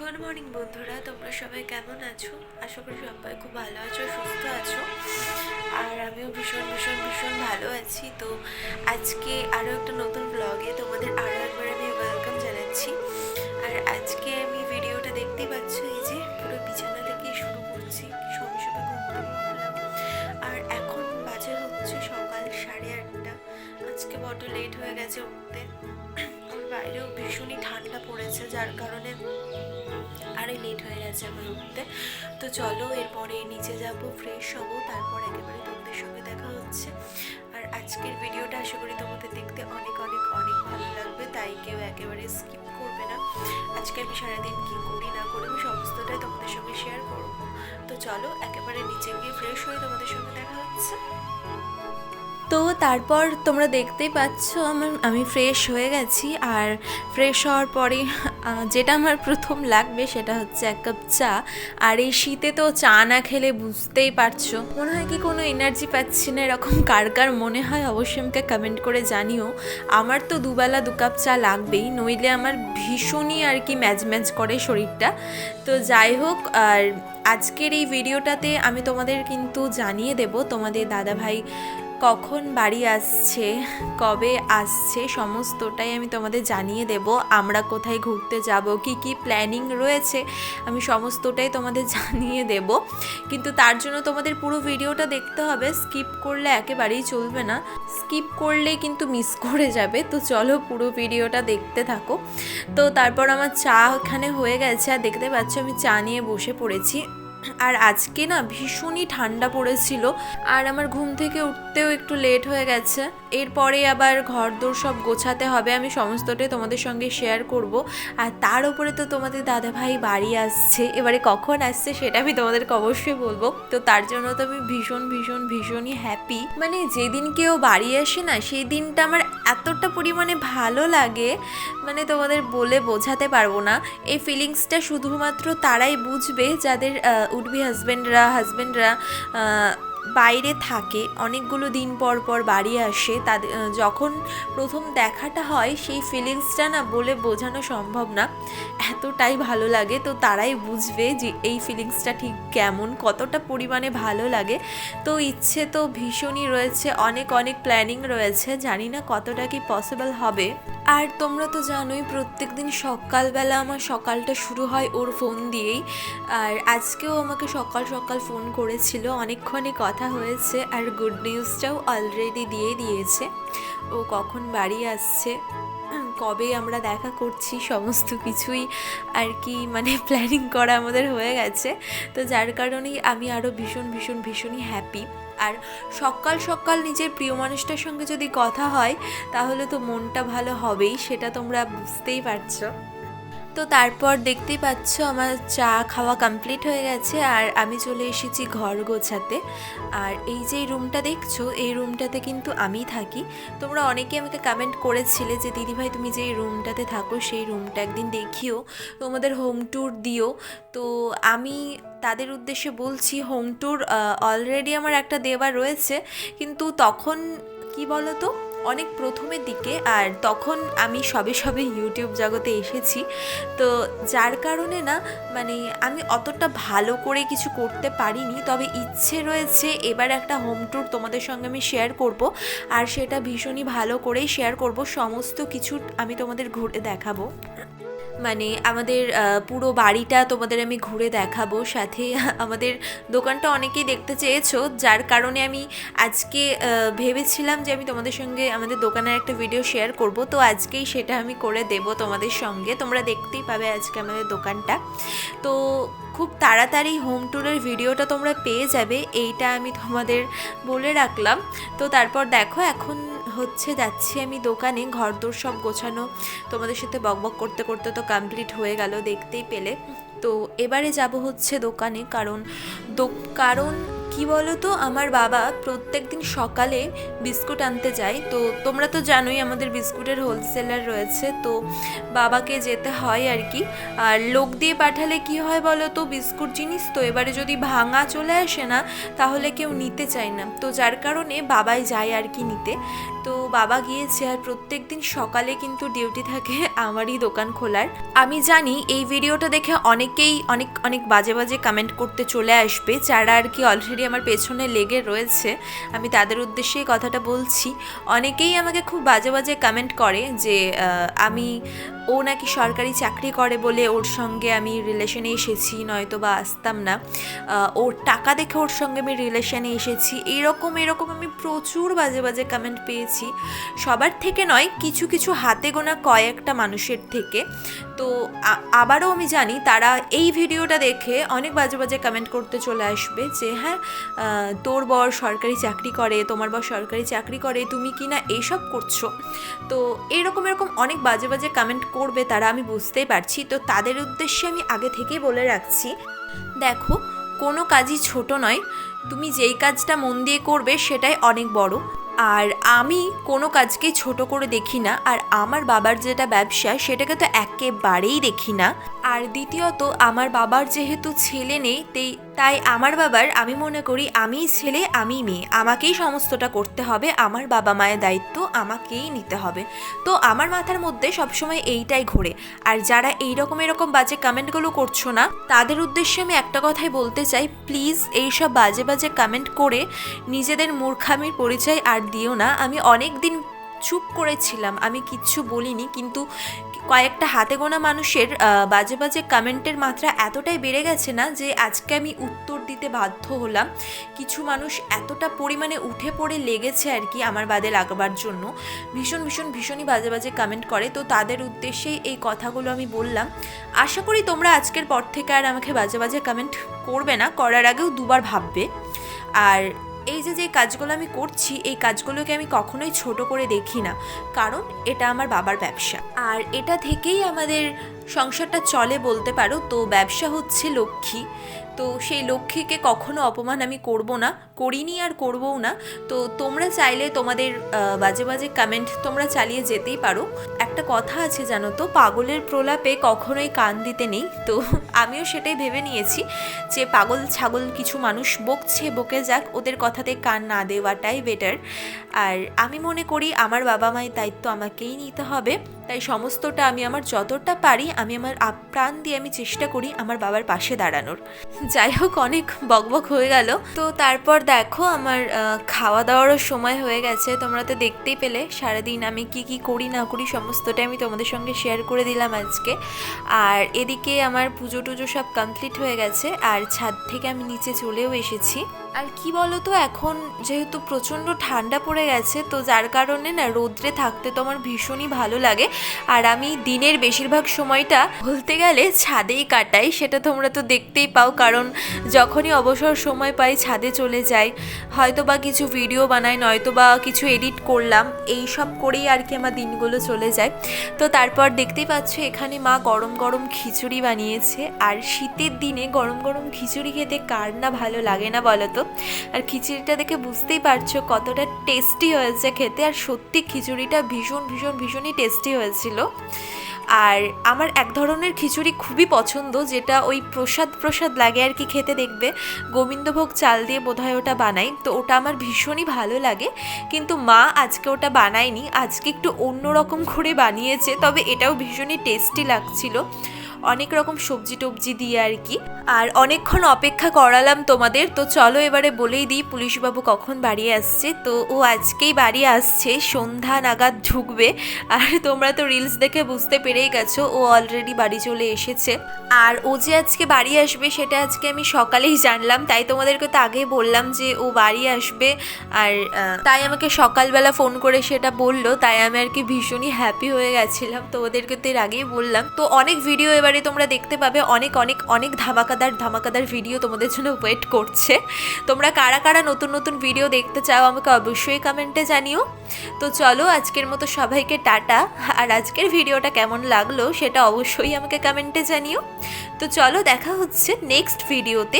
Good morning বন্ধুরা। তোমরা সবাই কেমন আছো? আশা করি সবাই খুব ভালো আছো, সুস্থ আছো। আর আমিও ভীষণ ভীষণ ভীষণ ভালো আছি। তো আজকে আরও একটা নতুন ব্লগে তোমাদের আরও একবার আমি ওয়েলকাম জানাচ্ছি। আর আজকে আমি ভিডিওটা দেখতেই পাচ্ছ, এই যে পুরো বিছানা থেকে শুরু করছি সঙ্গে সঙ্গে ঘুম আর এখন বাজে হচ্ছে সকাল সাড়ে আটটা। আজকে বড্ড লেট হয়ে গেছে উঠতে। বাইরেও ভীষণই ঠান্ডা পড়েছে, যার কারণে আরে লেট হয়ে গেছে আমার উঠতে। তো চলো, এরপরে নিচে যাব ফ্রেশ হব, তারপর একেবারে তোমাদের সঙ্গে দেখা হচ্ছে। আর আজকের ভিডিওটা আশা করি তোমাদের দেখতে অনেক অনেক অনেক ভালো লাগবে, তাই কেউ একেবারে স্কিপ করবে না। আজকে আমি সারাদিন কী করি, না করি, আমি সমস্তটাই তোমাদের সঙ্গে শেয়ার করব। তো চলো, একেবারে নিচে গিয়ে ফ্রেশ হয়ে তোমাদের সঙ্গে দেখা হচ্ছে। তারপর তোমরা দেখতেই পাচ্ছ, আমার, আমি ফ্রেশ হয়ে গেছি। আর ফ্রেশ হওয়ার পরে যেটা আমার প্রথম লাগবে সেটা হচ্ছে এক কাপ চা। আর এই শীতে তো চা না খেলে বুঝতেই পারছ। মনে হয় কি কোনো এনার্জি পাচ্ছি না, এরকম কার কার মনে হয় অবশ্যই আমাকে কমেন্ট করে জানিও। আমার তো দুবেলা দু কাপ চা লাগবেই, নইলে আমার ভীষণই আর কি ম্যাজ ম্যাজ করে শরীরটা। তো যাই হোক, আর আজকের এই ভিডিওটাতে আমি তোমাদের কিন্তু জানিয়ে দেব, তোমাদের দাদা ভাই কখন বাড়ি আসছে, কবে আসছে, সমস্তটাই আমি তোমাদের জানিয়ে দেব। আমরা কোথায় ঘুরতে যাব, কি কি প্ল্যানিং রয়েছে, আমি সমস্তটাই তোমাদের জানিয়ে দেব। কিন্তু তার জন্য তোমাদের পুরো ভিডিওটা দেখতে হবে স্কিপ করলে একেবারেই চলবে না। স্কিপ করলে কিন্তু মিস করে যাবে, তো চলো পুরো ভিডিওটা দেখতে থাকো। তো তারপর আমার চা ওখানে হয়ে গেছে, আর দেখতে পাচ্ছ আমি চা নিয়ে বসে পড়েছি। আর আজকে না ভীষণই ঠান্ডা পড়েছিল আর আমার ঘুম থেকে উঠতেও একটু লেট হয়ে গেছে। এরপরে আবার ঘর দোর সব গোছাতে হবে, আমি সমস্তটাই তোমাদের সঙ্গে শেয়ার করব। আর তার উপরে তো তোমাদের দাদা ভাই বাড়ি আসছে, এবারে কখন আসছে সেটা আমি তোমাদেরকে অবশ্যই বলব। তো তার জন্য তো আমি ভীষণ ভীষণ, ভীষণই হ্যাপি মানে যেদিন কেউ বাড়ি আসে না সেই দিনটা আমার এতটা পরিমাণে ভালো লাগে মানে তোমাদের বলে বোঝাতে পারব না। এই ফিলিংসটা শুধুমাত্র তারাই বুঝবে যাদের উডবি হাজব্যান্ডরা হাজব্যান্ডরা বাইরে থাকে, অনেকগুলো দিন পর পর বাড়ি আসে তাদের যখন প্রথম দেখাটা হয়, সেই ফিলিংসটা না বলে বোঝানো সম্ভব না। এতটাই ভালো লাগে, তো তারাই বুঝবে যে এই ফিলিংসটা ঠিক কেমন, কতটা পরিমাণে ভালো লাগে। তো ইচ্ছে তো ভীষণই রয়েছে, অনেক অনেক প্ল্যানিং রয়েছে, জানি না কতটা কি পসিবল হবে। আর তোমরা তো জানোই প্রত্যেক দিন সকালবেলা আমার সকালটা শুরু হয় ওর ফোন দিয়েই। আর আজকেও আমাকে সকাল সকাল ফোন করেছিল অনেকক্ষণই কথা হয়েছে আর গুড নিউজটাও অলরেডি দিয়ে দিয়েছে। ও কখন বাড়ি আসছে, কবে আমরা দেখা করছি, সমস্ত কিছুই আর কি মানে প্ল্যানিং করা আমাদের হয়ে গেছে। তো যার কারণেই আমি আরও ভীষণ ভীষণ ভীষণই হ্যাপি আর সকাল সকাল নিজের প্রিয় মানুষটার সঙ্গে যদি কথা হয়, তাহলে তো মনটা ভালো হবেই, সেটা তোমরা বুঝতেই পারছ। তো তারপর দেখতেই পাচ্ছ আমার চা খাওয়া কমপ্লিট হয়ে গেছে আর আমি চলে এসেছি ঘর গোছাতে। আর এই যে রুমটা দেখছ, এই রুমটাতে কিন্তু আমি থাকি। তোমরা অনেকে আমাকে কমেন্ট করেছিলে যে, দিদিভাই, তুমি যে রুমটাতে থাকো, সেই রুমটা একদিন দেখিও, তোমাদের হোম ট্যুর দিও। তো আমি তাদের উদ্দেশ্যে বলছি হোম ট্যুর অলরেডি আমার একটা দেওয়া রয়েছে। কিন্তু তখন, কি বলো তো অনেক প্রথমের দিকে আর তখন আমি সবে সবে ইউটিউব জগতে এসেছি। তো যার কারণে না মানে আমি অতটা ভালো করে কিছু করতে পারিনি। তবে ইচ্ছে রয়েছে এবার একটা হোম ট্যুর তোমাদের সঙ্গে আমি শেয়ার করব। আর সেটা ভীষণই ভালো করেই শেয়ার করব। সমস্ত কিছু আমি তোমাদের ঘুরে দেখাবো। মানে আমাদের পুরো বাড়িটা তোমাদের আমি ঘুরে দেখাবো। সাথে আমাদের দোকানটা অনেকেই দেখতে চেয়েছো, যার কারণে আমি আজকে ভেবেছিলাম যে আমি তোমাদের সঙ্গে আমাদের দোকানের একটা ভিডিও শেয়ার করব। তো আজকেই সেটা আমি করে দেব তোমাদের সঙ্গে। তোমরা দেখতেই পাবে আজকে আমাদের দোকানটা। তো খুব তাড়াতাড়ি হোম ট্যুরের ভিডিওটা তোমরা পেয়ে যাবে, এইটা আমি তোমাদের বলে রাখলাম। তো তারপর দেখো, এখন হচ্ছে, যাচ্ছি আমি দোকানে, ঘরদোর সব গোছানো। তোমাদের সাথে বকবক করতে করতে তো কমপ্লিট হয়ে গেল, দেখতেই পেলে। তো এবারে যাব হচ্ছে দোকানে, কারণ কারণ কি বলো তো আমার বাবা প্রত্যেক দিন সকালে বিস্কুট আনতে যায়। তো তোমরা তো জানোই আমাদের বিস্কুটের হোলসেলার রয়েছে। তো বাবাকে যেতে হয় আর কি। আর লোক দিয়ে পাঠালে কি হয় বলো তো বিস্কুট জিনিস তো এবারে যদি ভাঙা চলে আসে না, তাহলে কেউ নিতে চায় না। তো যার কারণে বাবাই যায় আর কি নিতে। তো বাবা গিয়েছে আর প্রত্যেক দিন সকালে কিন্তু ডিউটি থাকে আমারই দোকান খোলার। আমি জানি এই ভিডিওটা দেখে অনেকেই অনেক অনেক বাজে বাজে কমেন্ট করতে চলে আসবে। যারা আর কি অলরেডি আমার পেছনে লেগে রয়েছে, আমি তাদের উদ্দেশ্যে কথাটা বলছি। অনেকেই আমাকে খুব বাজে বাজে কমেন্ট করে যে আমি, ও নাকি সরকারি চাকরি করে বলে ওর সঙ্গে আমি রিলেশনে এসেছি, নয়তো বা আসতাম না। ওর টাকা দেখে ওর সঙ্গে আমি রিলেশনে এসেছি। এরকম এরকম আমি প্রচুর বাজে বাজে কমেন্ট পেয়েছি। সবার থেকে নয়, কিছু কিছু হাতে গোনা কয়েকটা মানুষের থেকে। তো আবারও আমি জানি, তারা এই ভিডিওটা দেখে অনেক বাজে বাজে কমেন্ট করতে চলে আসবে যে হ্যাঁ তোর বর সরকারি চাকরি করে, তোমার বর সরকারি চাকরি করে, তুমি কি না এইসব করছ? তো এরকম এরকম অনেক বাজে বাজে কমেন্ট করবে তারা, আমি বুঝতেই পারছি। তো তাদের উদ্দেশ্যে আমি আগে থেকেই বলে রাখছি, দেখো, কোনো কাজই ছোট নয়। তুমি যেই কাজটা মন দিয়ে করবে সেটাই অনেক বড়। আর আমি কোনো কাজকেই ছোট করে দেখি না, আর আমার বাবার যেটা ব্যবসা, সেটাকে তো একেবারেই দেখি না। আর দ্বিতীয়ত, আমার বাবার যেহেতু ছেলে নেই, তেই তাই আমার বাবার, আমি মনে করি আমিই ছেলে আমি মেয়ে। আমাকেই সমস্তটা করতে হবে, আমার বাবা মায়ের দায়িত্ব আমাকেই নিতে হবে। তো আমার মাথার মধ্যে সবসময় এইটাই ঘোরে। আর যারা এই রকম এরকম বাজে কমেন্টগুলো করছ না, তাদের উদ্দেশ্যে আমি একটা কথাই বলতে চাই, প্লিজ এইসব বাজে বাজে কমেন্ট করে নিজেদের মূর্খামির পরিচয় আর দিও না। আমি অনেক দিন চুপ করেছিলাম, আমি কিচ্ছু বলিনি, কিন্তু কয়েকটা হাতে গোনা মানুষের বাজে বাজে কমেন্টের মাত্রা এতটাই বেড়ে গেছে না যে আজকে আমি উত্তর দিতে বাধ্য হলাম। কিছু মানুষ এতটা পরিমাণে উঠে পড়ে লেগেছে আর কি আমার বাদে লাগাবার জন্য। ভীষণ ভীষণ, ভীষণই বাজে বাজে কমেন্ট করে, তো তাদের উদ্দেশ্যেই এই কথাগুলো আমি বললাম। আশা করি তোমরা আজকের পর থেকে আর আমাকে বাজে বাজে কমেন্ট করবে না, করার আগেও দুবার ভাববে। আর এই যে যে কাজগুলো আমি করছি, এই কাজগুলোকে আমি কখনোই ছোট করে দেখি না। কারণ এটা আমার বাবার ব্যবসা। আর এটা থেকেই আমাদের সংসারটা চলে বলতে পারো, তো ব্যবসা হচ্ছে লক্ষ্মী। তো সেই লক্ষ্মীকে কখনো অপমান আমি করব না, করিনি আর করবও না। তো তোমরা চাইলে তোমাদের বাজে বাজে কমেন্ট তোমরা চালিয়ে যেতেই পারো। একটা কথা আছে জানো তো, পাগলের প্রলাপে কখনোই কান দিতে নেই। তো আমিও সেটাই ভেবে নিয়েছি যে পাগল ছাগল কিছু মানুষ বকছে, বকে যাক, ওদের কথাতে কান না দেওয়াটাই বেটার আর আমি মনে করি আমার বাবা মায়ের দায়িত্ব আমাকেই নিতে হবে। তাই সমস্তটা আমি আমার যতটা পারি, আমি আমার আপ্রাণ দিয়ে আমি চেষ্টা করি আমার বাবার পাশে দাঁড়ানোর। যাই হোক অনেক বকবক হয়ে গেল। তো তারপর দেখো আমার খাওয়া দাওয়ারও সময় হয়ে গেছে। তোমরা তো দেখতেই পেলে, সারাদিন আমি কি কি করি, না করি, সমস্তটাই আমি তোমাদের সঙ্গে শেয়ার করে দিলাম আজকে। আর এদিকে আমার পুজো টুজো সব কমপ্লিট হয়ে গেছে। আর ছাদ থেকে আমি নিচে চলেও এসেছি। আর কি বলো তো এখন যেহেতু প্রচণ্ড ঠান্ডা পড়ে গেছে, তো যার কারণে না রোদ্রে থাকতে তো আমার ভীষণই ভালো লাগে। আর আমি দিনের বেশিরভাগ সময়টা বলতে গেলে ছাদেই কাটাই, সেটা তোমরা তো দেখতেই পাও, কারণ যখনই অবসর সময় পাই ছাদে চলে যাই। হয়তো বা কিছু ভিডিও বানাই নয়তো বা কিছু এডিট করলাম, এই সব করেই আর কি আমার দিনগুলো চলে যায়। তো তারপর দেখতেই পাচ্ছ, এখানে মা গরম গরম খিচুড়ি বানিয়েছে। আর শীতের দিনে গরম গরম খিচুড়ি খেতে কার না ভালো লাগে না বলো তো আর খিচুড়িটা দেখে বুঝতেই পারছ কতটা টেস্টি হয়েছে খেতে। আর সত্যি খিচুড়িটা ভীষণ ভীষণ, ভীষণই টেস্টি হয়েছিল। আর আমার এক ধরনের খিচুড়ি খুবই পছন্দ, যেটা ওই প্রসাদ প্রসাদ লাগে আর কি খেতে দেখবে। গোবিন্দভোগ চাল দিয়ে বোধহয় ওটা বানাই, তো ওটা আমার ভীষণই ভালো লাগে। কিন্তু মা আজকে ওটা বানায়নি, আজকে একটু অন্যরকম করে বানিয়েছে, তবে এটাও ভীষণই টেস্টি লাগছিল। অনেক রকম সবজি টবজি দিয়ে আর কি। আর অনেকক্ষণ অপেক্ষা করালাম তোমাদের। তো চলো এবারে বলেই দিই, পুলিশবাবু কখন বাড়ি আসছে? তো ও আজকেই বাড়ি আসছে, সন্ধ্যা নাগাদ ঢুকবে। আর তোমরা তো রিলস দেখে বুঝতে পেরেই গেছো, ও অলরেডি বাড়ি চলে এসেছে। আর ও যে আজকে বাড়ি আসবে, সেটা আজকে আমি সকালেই জানলাম। তাই তোমাদেরকে তো আগেই বললাম যে ও বাড়ি আসবে। আর তাই আমাকে সকালবেলা ফোন করে সেটা বলল। তাই আমি আর কি ভীষণই হ্যাপি হয়ে গেছিলাম। তো ওদেরকে তো এর আগেই বললাম। তো অনেক ভিডিও এবারে তোমরা দেখতে পাবে অনেক অনেক অনেক ধামাকাদার ধামাকাদার ভিডিও তোমাদের জন্য ওয়েট করছে। তোমরা কারা কারা নতুন নতুন ভিডিও দেখতে চাও আমাকে অবশ্যই কমেন্টে জানিও। তো চলো, আজকের মতো সবাইকে টাটা। আর আজকের ভিডিওটা কেমন লাগল সেটা অবশ্যই আমাকে কমেন্টে জানিও। তো চলো, দেখা হচ্ছে নেক্সট ভিডিওতে